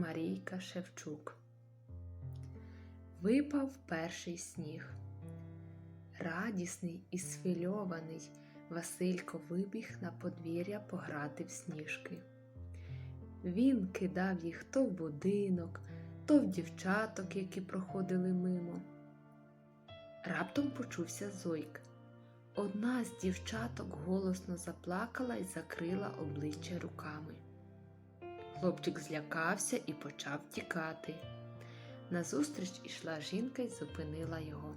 Марійка Шевчук. Випав перший сніг. Радісний і схвильований Василько вибіг на подвір'я пограти в сніжки. Він кидав їх то в будинок, то в дівчаток, які проходили мимо. Раптом почувся зойк. Одна з дівчаток голосно заплакала і закрила обличчя руками. Хлопчик злякався і почав тікати. Назустріч ішла жінка й зупинила його.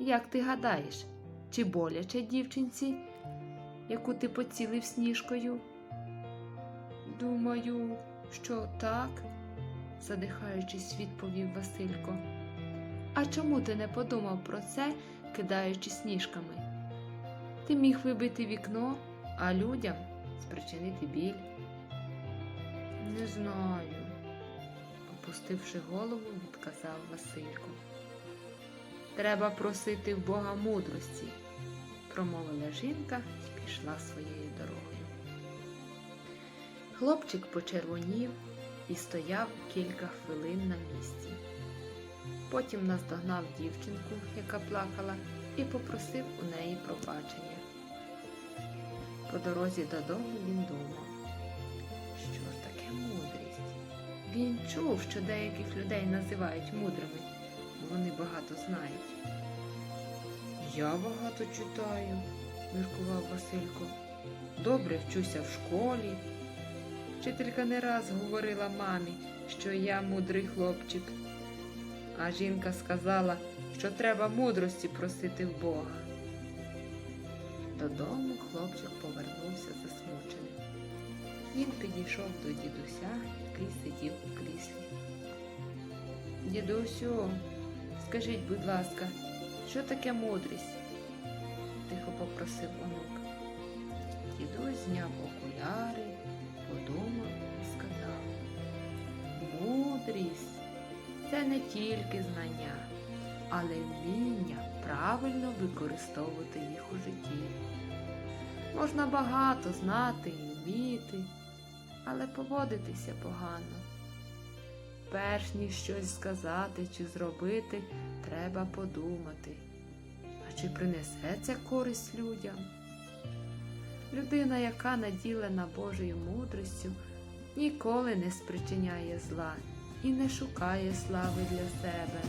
Як ти гадаєш, чи боляче дівчинці, яку ти поцілив сніжкою? Думаю, що так, задихаючись, відповів Василько. А чому ти не подумав про це, кидаючи сніжками? Ти міг вибити вікно, а людям спричинити біль. Не знаю, опустивши голову, відказав Василько. Треба просити в Бога мудрості, промовила жінка і пішла своєю дорогою. Хлопчик почервонів і стояв кілька хвилин на місці. Потім наздогнав дівчинку, яка плакала, і попросив у неї пробачення. По дорозі додому він думав, Він чув, що деяких людей називають мудрими, бо вони багато знають. Я багато читаю, міркував Василько. Добре вчуся в школі. Вчителька не раз говорила мамі, що я мудрий хлопчик. А жінка сказала, що треба мудрості просити в Бога. Додому хлопчик повернувся засмученим. Він підійшов до дідуся, який сидів у кріслі. Дідусю, скажіть, будь ласка, що таке мудрість? тихо попросив онук. Дідусь зняв окуляри, подумав і сказав: Мудрість це не тільки знання, але й вміння правильно використовувати їх у житті. Можна багато знати і вміти, але поводитися погано. Перш ніж щось сказати чи зробити, треба подумати, а чи принесе це користь людям? Людина, яка наділена Божою мудрістю, ніколи не спричиняє зла і не шукає слави для себе.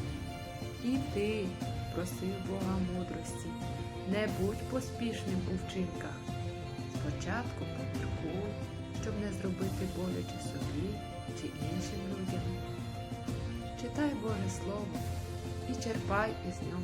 І ти просив Бога мудрості, не будь поспішним у вчинках. Спочатку поміркуй, щоб не зробити боляче собі чи іншим людям. Читай Боже Слово і черпай із нього